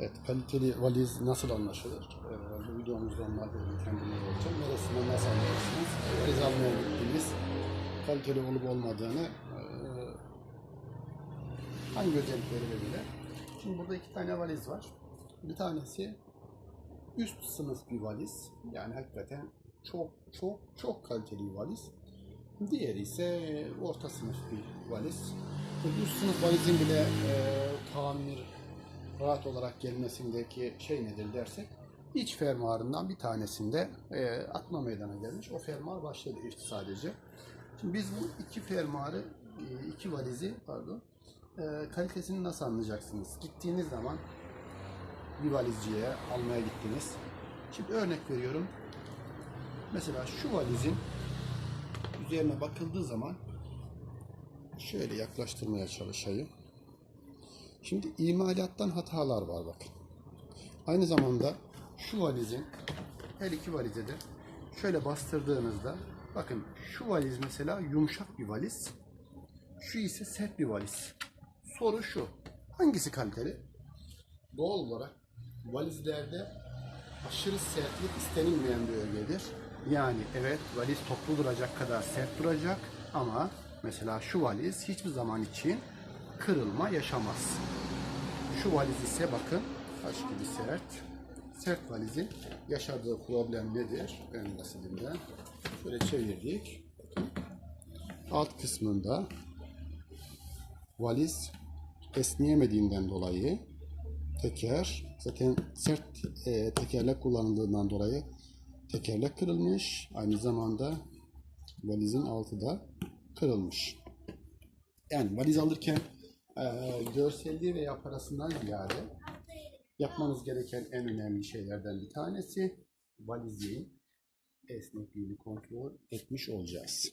Evet, kaliteli valiz nasıl anlaşılır? Ee, videomuzda onlar benim kendime vereceğim. Neresinden nasıl anlarsınız? Valiz almaya gittiniz. Kaliteli olup olmadığını e, hangi özellikleri belirler? Şimdi burada iki tane valiz var. Bir tanesi üst sınıf bir valiz. Yani hakikaten çok çok çok kaliteli bir valiz. Diğeri ise orta sınıf bir valiz. Üst sınıf valizin bile e, tamir rahat olarak gelmesindeki şey nedir dersek iç fermuarından bir tanesinde e, atma meydana gelmiş. O fermuar başta değişti sadece. Şimdi biz bu iki fermuarı, e, iki valizi pardon, e, kalitesini nasıl anlayacaksınız? Gittiğiniz zaman bir valizciye almaya gittiniz. Şimdi örnek veriyorum. Mesela şu valizin üzerine bakıldığı zaman şöyle yaklaştırmaya çalışayım. Şimdi imalattan hatalar var bakın. Aynı zamanda şu valizin her iki valize de şöyle bastırdığınızda bakın şu valiz mesela yumuşak bir valiz. Şu ise sert bir valiz. Soru şu. Hangisi kaliteli? Doğal olarak valizlerde aşırı sertlik istenilmeyen bir ögedir. Yani evet valiz toplu duracak kadar sert duracak ama mesela şu valiz hiçbir zaman için kırılma yaşamaz. Şu valiz ise bakın taş gibi sert. Sert valizin yaşadığı problem nedir? Ön basitinden. Şöyle çevirdik. Alt kısmında valiz esneyemediğinden dolayı teker zaten sert e, tekerlek kullanıldığından dolayı tekerlek kırılmış. Aynı zamanda valizin altı da kırılmış. Yani valiz alırken e, görselliği veya parasından ziyade yapmanız gereken en önemli şeylerden bir tanesi valizin esnekliğini kontrol etmiş olacağız.